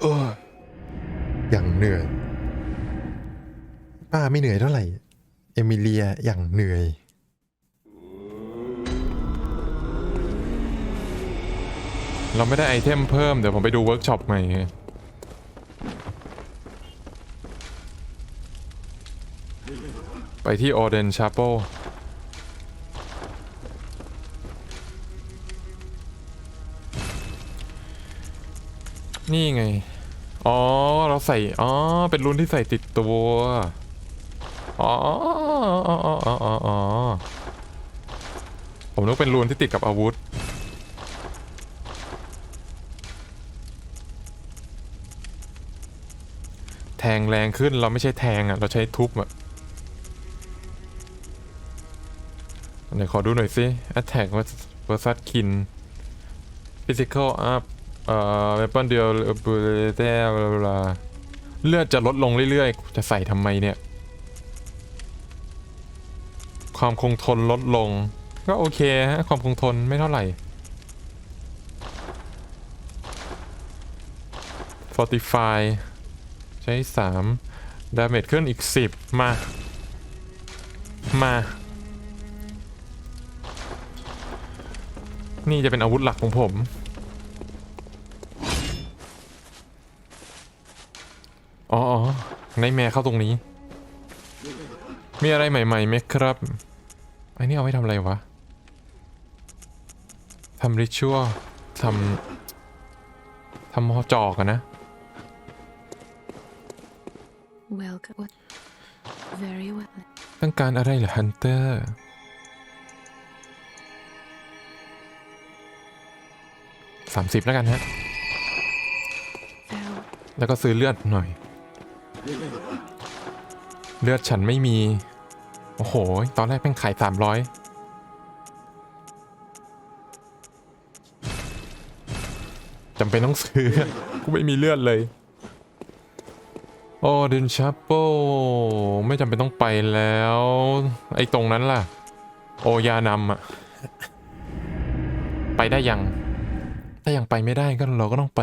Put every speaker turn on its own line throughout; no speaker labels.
เอออย่างเหนื่อย ป้าไม่เหนื่อยเท่าไหร่ เอมิเลียอย่างเหนื่อย
เราไม่ได้ไอเทมเพิ่ม เดี๋ยวผมไปดูเวิร์กช็อปใหม่ไปที่โอเดนชาโป นี่ไง อ๋อ เราใส่ อ๋อ เป็นรุ่นที่ใส่ติดตัวอ๋ออ๋ออ๋ออ๋ออ๋อผมนึกเป็นรูนที่ติดกับอาวุธ แทงแรงขึ้นเราไม่ใช่แทงอะ เราใช้ทุบอะไหนขอดูหน่อยสิ attack versus kin physical up เอ่อ weapon deal ability บลาบลาเลือดจะลดลงเรื่อยๆ จะใส่ทำไมเนี่ย ความคงทนลดลง ก็โอเคฮะ ความคงทนไม่เท่าไหร่ fortify ใช้ 3 ดาเมจขึ้นอีก 10 มา มา นี่จะเป็นอาวุธหลักของผม ในแม่เข้าตรงนี้ มีอะไรใหม่ๆไหมครับไอ้นี่เอาไว้ทำอะไรวะทำริชัวทำทำหอจอกอะนะ
Welcome. What? Very well.
ต้องการอะไรเหรอฮันเตอร์สามสิบแล้วกันฮะ
Very
แล้วก็ซื้อเลือดหน่อย เลือดฉันไม่มี โอ้โห ตอนแรกแม่งขายสามร้อยจำเป็นต้องซื้อ กูไม่มีเลือดเลย โอ้เดนชาโปไม่จำเป็นต้องไปแล้ว ไอ้ตรงนั้นล่ะ โอยานำอะไปได้ยัง ถ้ายังไปไม่ได้ก็เราก็ต้องไป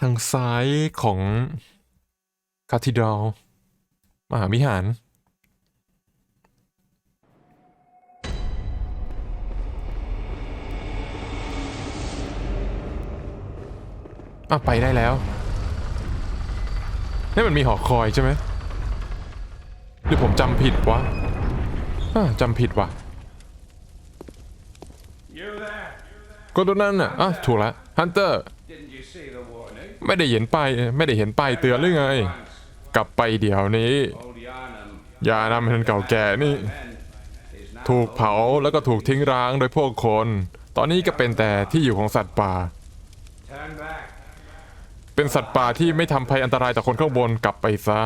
ทางซ้ายของ คาทิดรอลมหาวิหารอะไปได้แล้ว นี่มันมีหอคอยใช่ไหม หรือผมจำผิดวะอะจำผิดวะ
You there?
ก็ตัวนั้นอะอะถูกละฮันเตอร์
Didn't you see the warning?
ไม่ได้เห็นป้ายไม่ได้เห็นป้ายเตือนหรือไง กลับไปเดี๋ยวนี้ ยานำเห็นเก่าแก่นี่ ถูกเผาแล้วก็ถูกทิ้งร้างโดยพวกคน ตอนนี้ก็เป็นแต่ที่อยู่ของสัตว์ป่า เป็นสัตว์ป่าที่ไม่ทำภัยอันตรายต่อคนข้างบนกลับไปซะ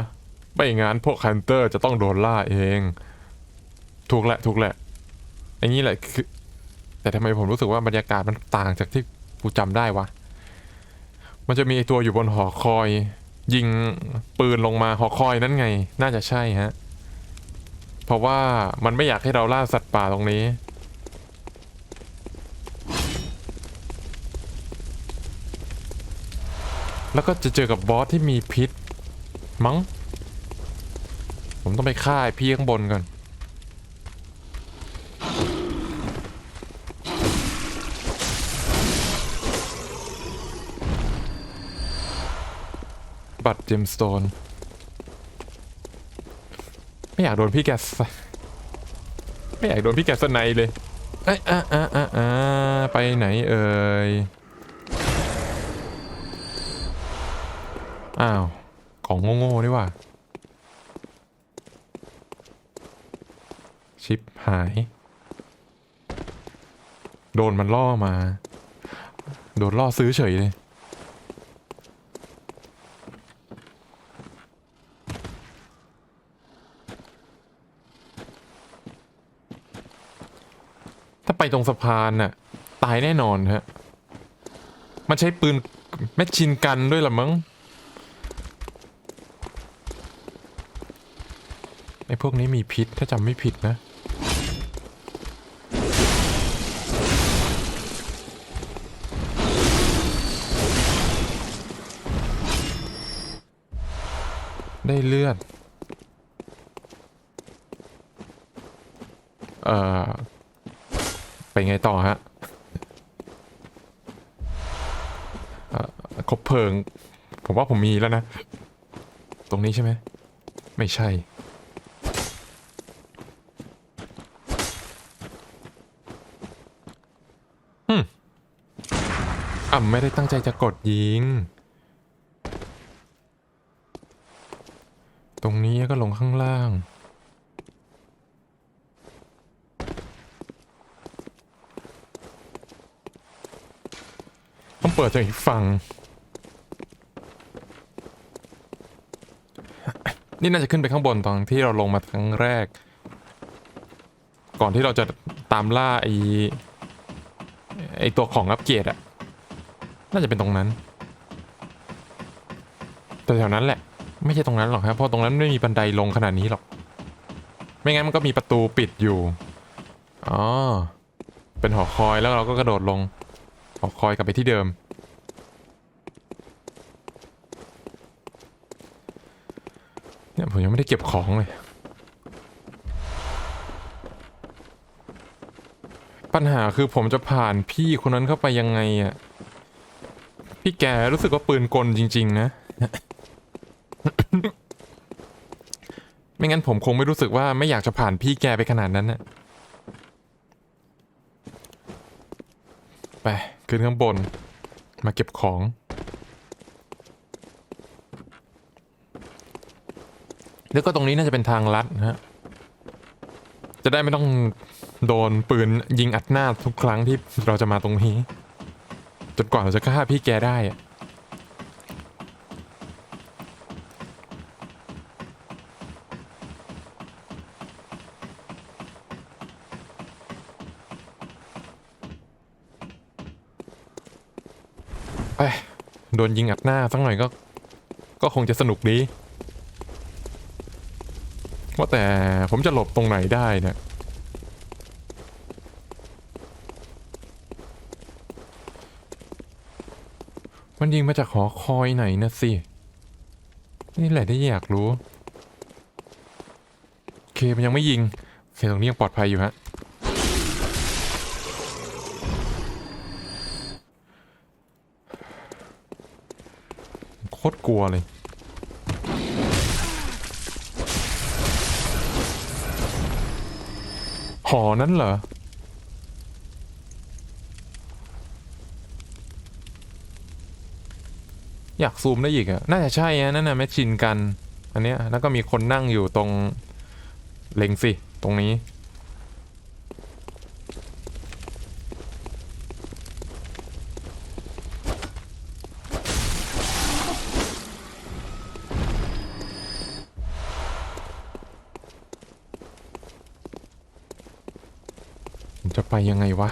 ไม่งั้นพวกฮันเตอร์จะต้องโดนล่าเอง ถูกแหละถูกแหละไอ้นี้แหละคือ แต่ทำไมผมรู้สึกว่าบรรยากาศมันต่างจากที่กูจำได้วะ มันจะมีตัวอยู่บนหอคอย ยิงปืนลงมาหอคอยนั่นไง น่าจะใช่ฮะ เพราะว่ามันไม่อยากให้เราล่าสัตว์ป่าตรงนี้ แล้วก็จะเจอกับบอสที่มีพิษ มั้ง ผมต้องไปฆ่าไอ้พี่ข้างบนก่อน บัตรเจมสโตน ไม่อยากโดนพี่แกสไม่อยากโดนพี่แกสไนเลยเอ้อะอะอะอะไปไหนเอ่ย อ้าว ของโง่ๆนี่ว่า ชิปหาย โดนมันล่อมา โดนล่อซื้อเฉยเลย ถ้าไป ตรงสะพานน่ะ ตายแน่นอนฮะ มันใช้ปืนแมชชินกันด้วยล่ะมั้งไอ้พวกนี้มีพิษถ้าจำไม่ผิดนะ ได้เลือด เอ่อ ไปไงต่อฮะคบเพลิง ผมว่าผมมีแล้วนะ ตรงนี้ใช่ไหม ไม่ใช่ อืมอ่ำไม่ได้ตั้งใจจะกดยิง ตรงนี้ก็ลงข้างล่าง ต้อง เปิดจากอีกฝั่ง นี่น่าจะขึ้นไปข้างบนตอนที่เราลงมาครั้งแรก ก่อนที่เราจะตามล่าไอไอตัวของอัปเกรดอะน่าจะเป็นตรงนั้น แต่แถวนั้นแหละ ไม่ใช่ตรงนั้นหรอกครับ เพราะตรงนั้นไม่มีบันไดลงขนาดนี้หรอก ไม่งั้นมันก็มีประตูปิดอยู่ อ๋อ เป็นหอคอยแล้วเราก็กระโดดลง หอคอยกลับไปที่เดิม เนี่ยผมยังไม่ได้เก็บของเลย ปัญหาคือผมจะผ่านพี่คนนั้นเข้าไปยังไงอะพี่แกรู้สึกว่าปืนกลจริง ๆ นะ ไม่งั้นผมคงไม่รู้สึกว่าไม่อยากจะผ่านพี่แกไปขนาดนั้นน่ะไป ขึ้นข้างบน มาเก็บของ แล้วก็ตรงนี้น่าจะเป็นทางลัดนะฮะ จะได้ไม่ต้องโดนปืนยิงอัดหน้าทุกครั้งที่เราจะมาตรงนี้ จนกว่าเราจะฆ่าพี่แกได้อะไปโดนยิงอัดหน้าสักหน่อยก็ ก็คงจะสนุกดี ว่าแต่ผมจะหลบตรงไหนได้เนี่ยมันยิงมาจากหอคอยไหนนะสิ นี่แหละที่อยากรู้ โอเคมันยังไม่ยิงเคตรงนี้ยังปลอดภัยอยู่ฮะ โคตรกลัวเลย หอนั้นเหรอ อยากซูมได้อีกอะน่าจะใช่นะนั่นน่ะแมชชินกัน อันเนี้ยแล้วก็มีคนนั่งอยู่ตรง เล็งสิ ตรงนี้ ยังไงวะ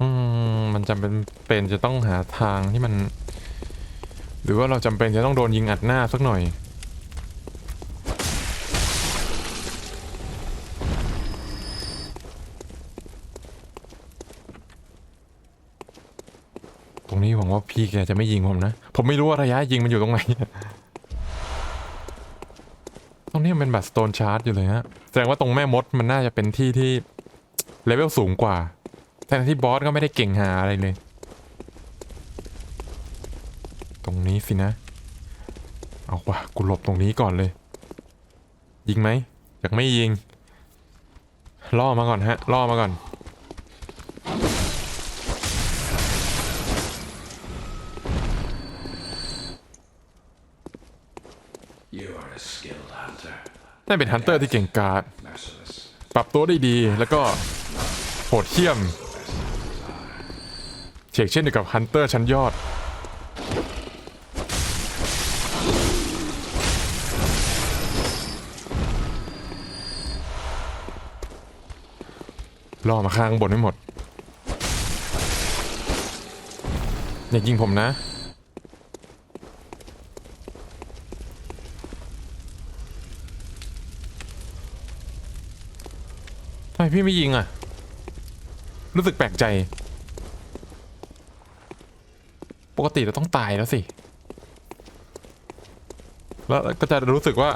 อืม มันจำเป็นเป็นจะต้องหาทางที่มัน หรือว่าเราจำเป็นจะต้องโดนยิงอัดหน้าสักหน่อย ตรงนี้หวังว่าพี่แกจะไม่ยิงผมนะ ผมไม่รู้ว่าระยะยิงมันอยู่ตรงไหนตรงนี้มันเป็นบัตรสโตนชาร์จอยู่เลยฮะ แสดงว่าตรงแม่มดมันน่าจะเป็นที่ที่ เลเวลสูงกว่า แต่ที่บอสก็ไม่ได้เก่งหาอะไรเลย ตรงนี้สินะ เอาวะกูหลบตรงนี้ก่อนเลย ยิงไหมอยากไม่ยิง ล่อมาก่อนฮะ ล่อมาก่อน
You are a skilled hunter,
นั่นเป็นฮันเตอร์ที่เก่งกาจ
merciless.
ปรับตัวได้ดีแล้วก็โหดเหี้ยมเฉกเช่นเดียวกับฮันเตอร์ชั้นยอด ล่อมาข้างบนให้หมดอย่ายิงผมนะ ทำไมพี่ไม่ยิงอะ รู้สึกแปลกใจ ปกติเราต้องตายแล้วสิ แล้วก็จะรู้สึกว่า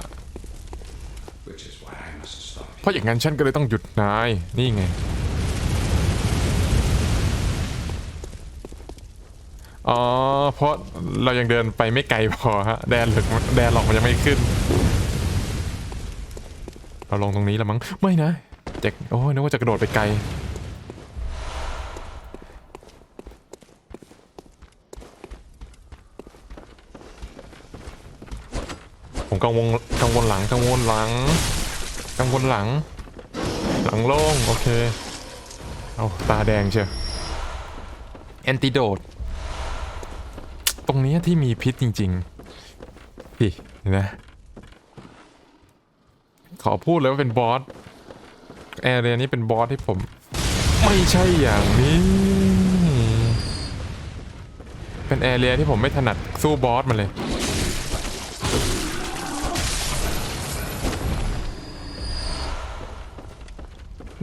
เพราะอย่างนั้นฉันก็เลยต้องหยุดนาย นี่ไง อ๋อ เพราะเรายังเดินไปไม่ไกลพอฮะ แดนหลึกแดนหลอกมันยังไม่ขึ้น เราลงตรงนี้แล้วมั้ง ไม่นะเจ็กโอ้ยนึกว่าจะกระโดดไปไกล ผมกังวลกังวลหลังกังวลหลังกังวลหลัง หลังโล่งโอเค เอาตาแดงเชียวแอนติโดดตรงเนี้ยที่มีพิษจริงๆพี่เห็นไหมขอพูดเลยว่าเป็นบอสแอเรียนี้เป็นบอสที่ผม ไม่ใช่อย่างนี้ เป็นแอเรียที่ผมไม่ถนัดสู้บอสมันเลย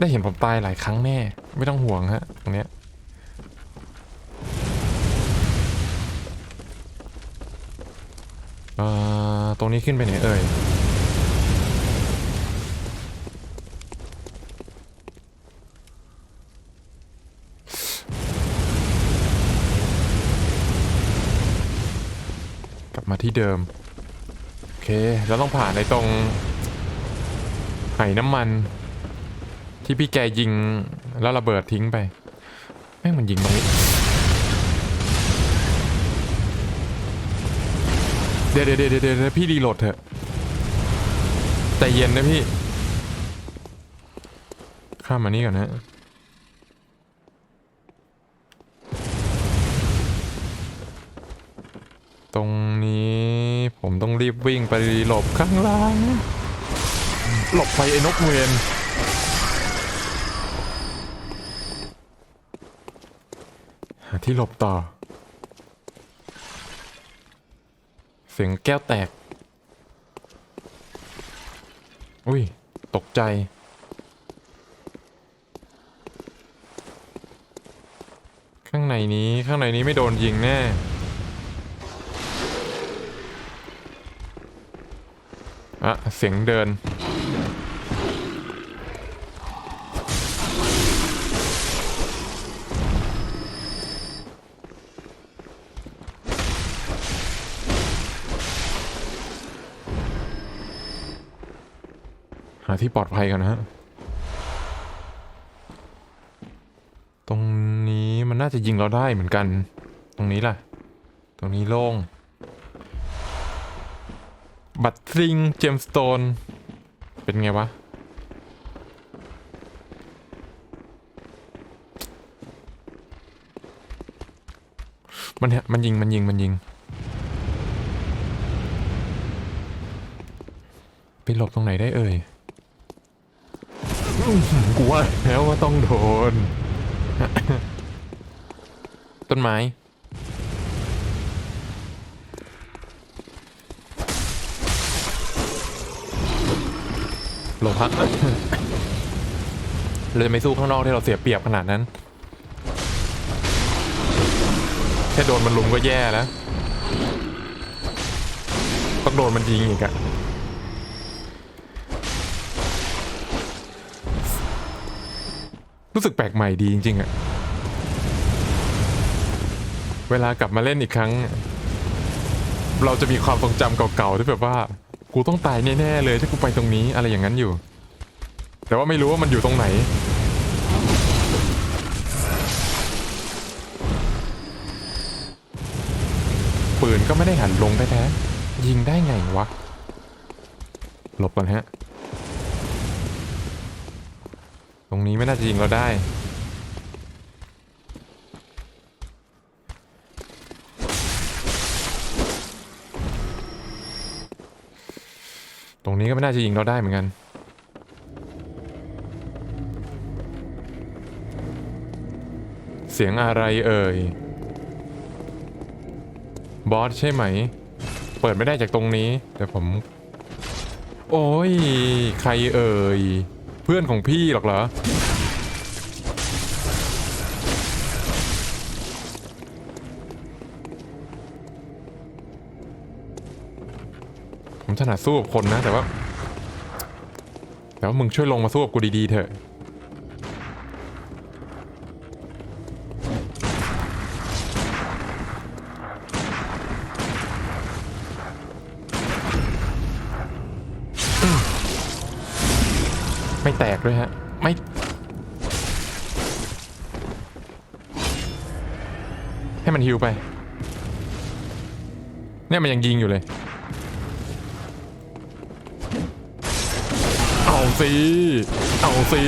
ได้เห็นผมตายหลายครั้งแน่ ไม่ต้องห่วงฮะตรงเนี้ยเอ่อตรงนี้ขึ้นไปไหนเอ่ยกลับมาที่เดิม โอเค แล้วต้องผ่านในตรง ไหน้ำมัน ที่พี่แกยิงแล้วระเบิดทิ้งไป แม่งมันยิงตรงนี้ เดี๋ยวเดี๋ยวเดี๋ยวเดี๋ยวพี่รีโหลดเถอะใจเย็นนะพี่ ข้ามมานี่ก่อนนะตรงนี้ผมต้องรีบวิ่งไปหลบข้างล่าง หลบไปไอ้นกเวน หา ที่หลบต่อ เสียงแก้วแตก อุ้ย ตกใจ ข้างในนี้ข้างในนี้ไม่โดนยิงแน่อะเสียงเดิน หาที่ปลอดภัยกันนะฮะ ตรงนี้มันน่าจะยิงเราได้เหมือนกัน ตรงนี้ล่ะ ตรงนี้โล่ง บัตรซิงเจมสโตน เป็นไงวะ มันเนี่ยมันยิง มันยิง มันยิงไปหลบตรงไหนได้เอ่ย กูว่าแล้วว่าต้องโดน ต้นไม้หลบพักเราจะไม่สู้ข้างนอกที่เราเสียเปรียบขนาดนั้น แค่โดนมันลุมก็แย่แล้ว ต้องโดนมันยิงอีกอะ รู้สึกแปลกใหม่ดีจริงๆอะเวลากลับมาเล่นอีกครั้ง เราจะมีความทรงจำเก่าๆที่แบบว่า กูต้องตายแน่ๆเลยถ้ากูไปตรงนี้อะไรอย่างนั้นอยู่ แต่ว่าไม่รู้ว่ามันอยู่ตรงไหน ปืนก็ไม่ได้หันลงแท้ๆยิงได้ไงวะ หลบก่อนฮะ ต รงนี้ไม่น่าจะยิงเราได้ ตรงนี้ก็ไม่น่าจะยิงเราได้เหมือนกัน เสียงอะไรเอ่ย บอสใช่ไหม เปิดไม่ได้จากตรงนี้แต่ผม โอ้ย ใครเอ่ย เพื่อนของพี่หรอกเหรอ ผมถนัดสู้กับคนนะ แต่ว่า แต่ว่ามึงช่วยลงมาสู้กับกูดีๆเถอะ ไม่แตกด้วยฮะ ไม่ ให้มันฮิวไป เนี่ยมันยังยิงอยู่เลย เอาสิเอาสิ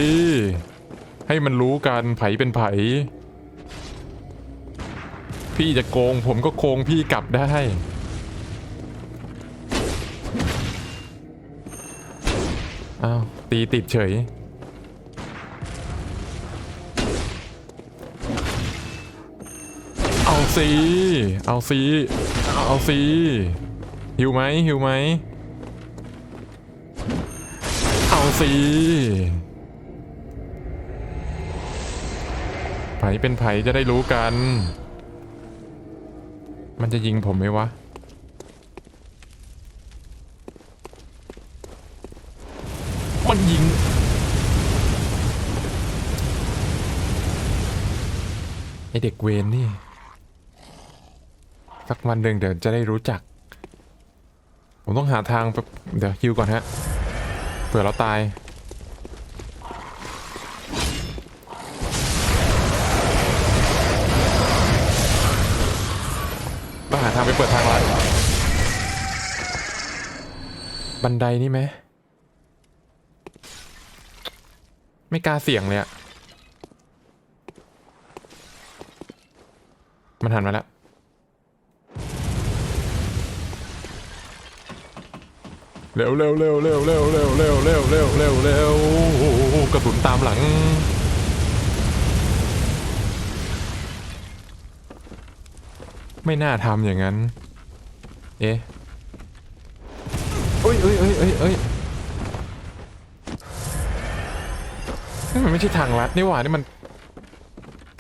ให้มันรู้กันไผเป็นไผ พี่จะโกงผมก็โกงพี่กลับได้ ตีติดเฉย เอาสิเอาสิเอาสิหิวไหมหิวไหม เอาสิไผเป็นไผจะได้รู้กัน มันจะยิงผมไหมวะ มันยิง ไอ เด็กเวนนี่ สักวันหนึ่งเดี๋ยวจะได้รู้จัก ผมต้องหาทางไปเดี๋ยวฮิวก่อนฮะเผื่อเราตายต้องหาทางไปเปิดทางลัดบันไดนี่ไหม ไม่กล้าเสี่ยงเลยอะ มันหันมาแล้ว เร็วเร็วเร็วเร็วเร็วเร็วเร็วเร็วเร็วเร็วเร็วโอ้โหกระสุนตามหลัง ไม่น่าทำอย่างนั้น เอ๊ะเอ้ยเอ้ยเอ้ยเอ้ยเอ้ยนี่มันไม่ใช่ทางลัดนี่หว่านี่มัน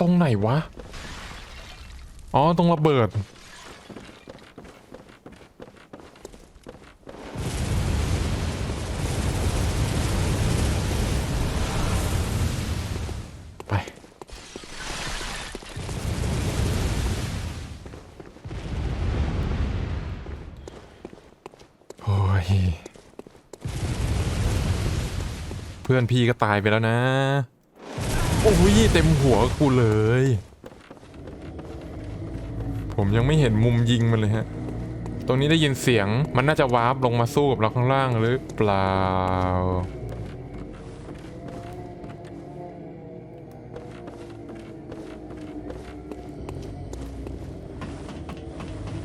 ตรงไหนวะ อ๋อตรงระเบิด ไป โอ้ย เพื่อนพี่ก็ตายไปแล้วนะ โอ้ย เต็มหัวกูเลย ผมยังไม่เห็นมุมยิงมันเลยฮะ ตรงนี้ได้ยินเสียงมันน่าจะวาร์ปลงมาสู้กับเราข้างล่างหรือเปล่า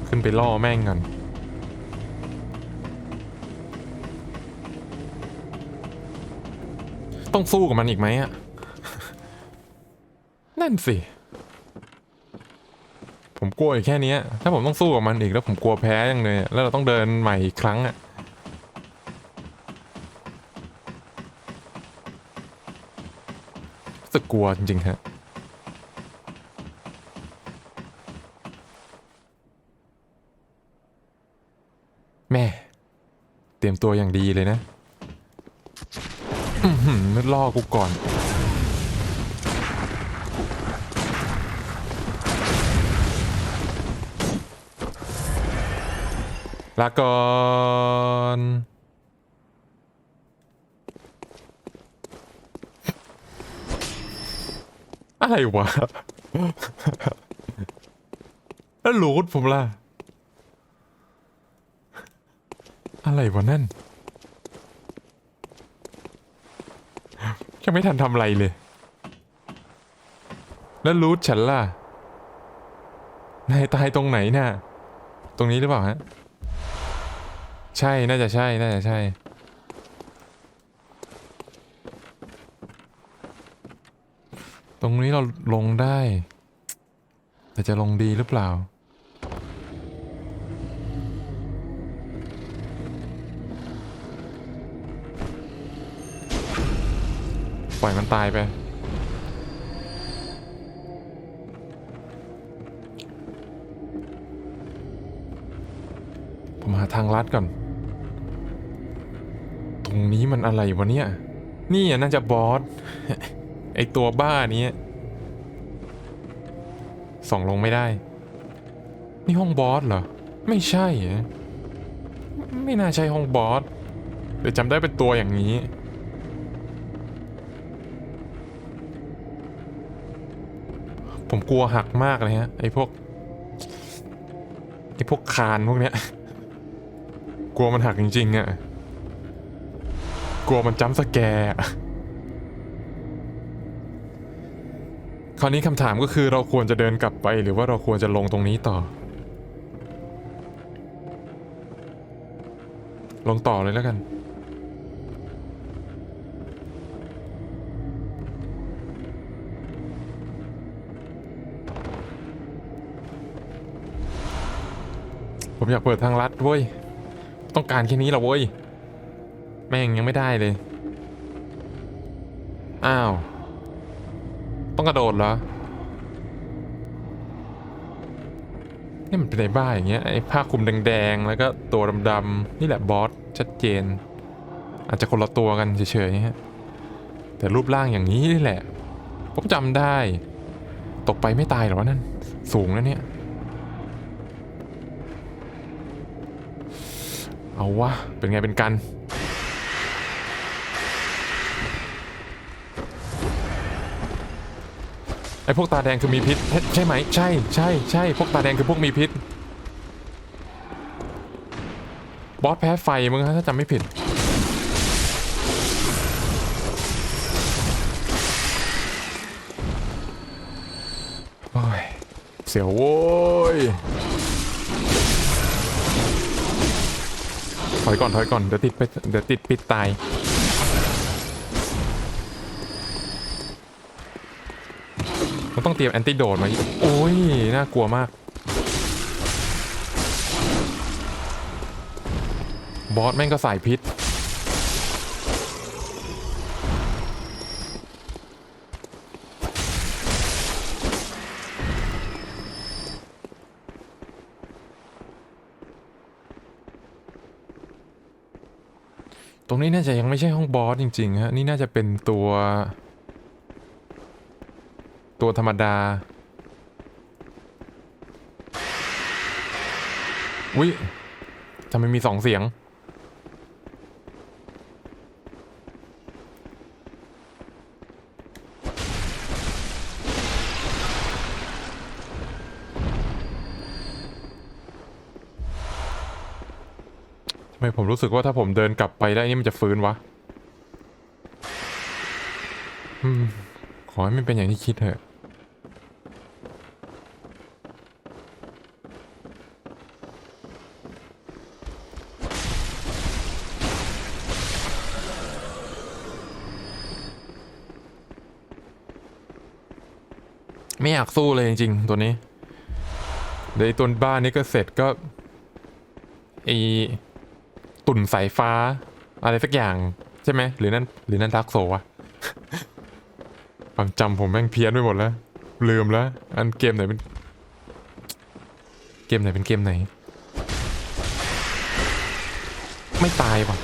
ขึ้นไปล่อแม่งกันต้องสู้กับมันอีกไหมอะนั่นสิ ผมกลัวอีกแค่นี้ถ้าผมต้องสู้กับมันอีกแล้วผมกลัวแพ้ยังเลยแล้วเราต้องเดินใหม่อีกครั้งอะรู้สึกกลัวจริงๆฮะแม่ เตรียมตัวอย่างดีเลยนะล่อกูก่อน ลาก่อนอะไรวะ แล้วรูดผมล่ะ อะไรวะนั่น ยังไม่ทันทำอะไรเลย แล้วรูทฉันล่ะ นายตายตรงไหนน่ะ ตรงนี้หรือเปล่าฮะ ใช่น่าจะใช่น่าจะใช่ ตรงนี้เราลงได้ แต่จะลงดีหรือเปล่า ปล่อยมันตายไปผมหาทางลัดก่อน รงนี้มันอะไรวะเนี่ย นี่น่าจะบอส ไอตัวบ้านี้ส่องลงไม่ได้ นี่ห้องบอสเหรอ ไม่ใช่ ไม่น่าใช่ห้องบอสแต่จำได้เป็นตัวอย่างนี้ ผมกลัวหักมากเลยฮะ ไอพวก ไอพวกคานพวกเนี้ย กลัวมันหักจริงๆอะ กลัวมันจ้ำสแกร์คราวนี้คำถามก็คือเราควรจะเดินกลับไปหรือว่าเราควรจะลงตรงนี้ต่อ ลงต่อเลยแล้วกัน ผมอยากเปิดทางลัดเว้ย ต้องการแค่นี้แหละเว้ย แม่งยังไม่ได้เลย อ้าว ต้องกระโดดเหรอ นี่มันเป็นในบ้าอย่างเงี้ยไอ้ผ้าคลุมแดงๆ แล้วก็ตัวดำๆ นี่แหละบอส ชัดเจน อาจจะคนละตัวกันเฉยๆฮะแต่รูปร่างอย่างนี้นี่แหละ ผมจำได้ ตกไปไม่ตายหรอวะนั่น สูงนะเนี่ย เอาวะ เป็นไงเป็นกัน ไอ พวกตาแดงคือมีพิษใช่ใช่ไหม ใช่ใช่ใช่พวกตาแดงคือพวกมีพิษ บอสแพ้ไฟมึงฮะถ้าจำไม่ผิด โอ้ย เสียวโว้ย ถอยก่อนถอยก่อน เดี๋ยวติดไปเดี๋ยวติดปิดตาย มันต้องเตรียมแอนติโดดมาโอ้ย น่ากลัวมาก บอสแม่งก็สายพิษ ตรงนี้น่าจะยังไม่ใช่ห้องบอสจริง ๆ ฮะ นี่น่าจะเป็นตัว ตัวธรรมดาวิทำไมมีสองเสียง ทำไมผมรู้สึกว่าถ้าผมเดินกลับไปได้นี่มันจะฟื้นวะขอให้มันเป็นอย่างที่คิดเถอะ ไม่อยากสู้เลยจริงๆตัวนี้เดี๋ยวไอ้ตัวบ้านนี้ก็เสร็จก็ไอตุ่นสายฟ้า อะไรสักอย่างใช่ไหมหรือนั่นหรือนั่นดักโซวะความจำผมแม่งเพี้ยนไปหมดแล้ว ลืมแล้ว อันเกมไหนเป็น เกมไหนเป็นเกมไหน ไม่ตายว่ะ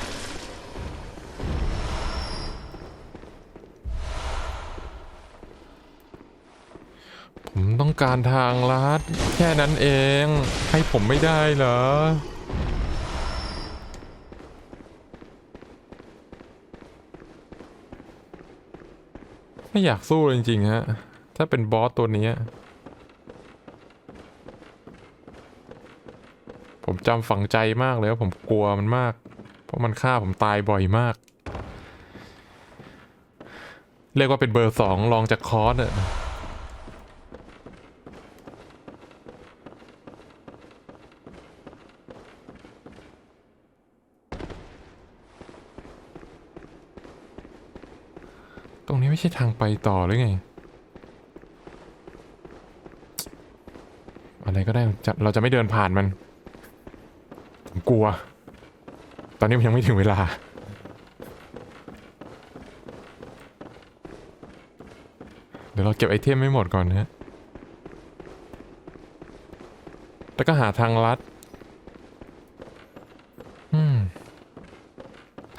ผมต้อง การทางลัดแค่นั้นเอง ให้ผมไม่ได้เหรอไม่อยากสู้เลยจริงๆฮะ ถ้าเป็นบอสตัวนี้ ผมจำฝังใจมากเลยว่าผมกลัวมันมาก เพราะมันฆ่าผมตายบ่อยมาก เรียกว่าเป็นเบอร์สองรองจากคอร์สอะตรงนี้ ไม่ใช่ทางไปต่อหรือไง อะไรก็ได้จะเราจะไม่เดินผ่านมัน ผมกลัว ตอนนี้มันยังไม่ถึงเวลา เดี๋ยวเราเก็บไอเทมไม่หมดก่อนนะฮะแล้วก็หาทางลัด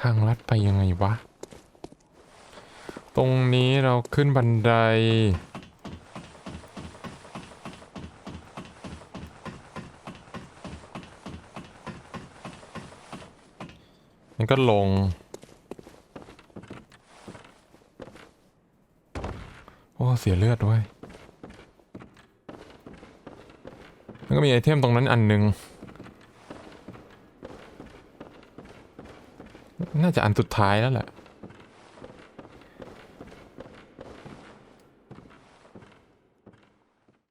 ทางลัดไปยังไงวะ ตรงนี้เราขึ้นบันได มันก็ลง โอ้ เสียเลือดด้วยมันก็มีไอเทมตรงนั้นอันหนึ่งน่าจะอันสุดท้ายแล้วแหละ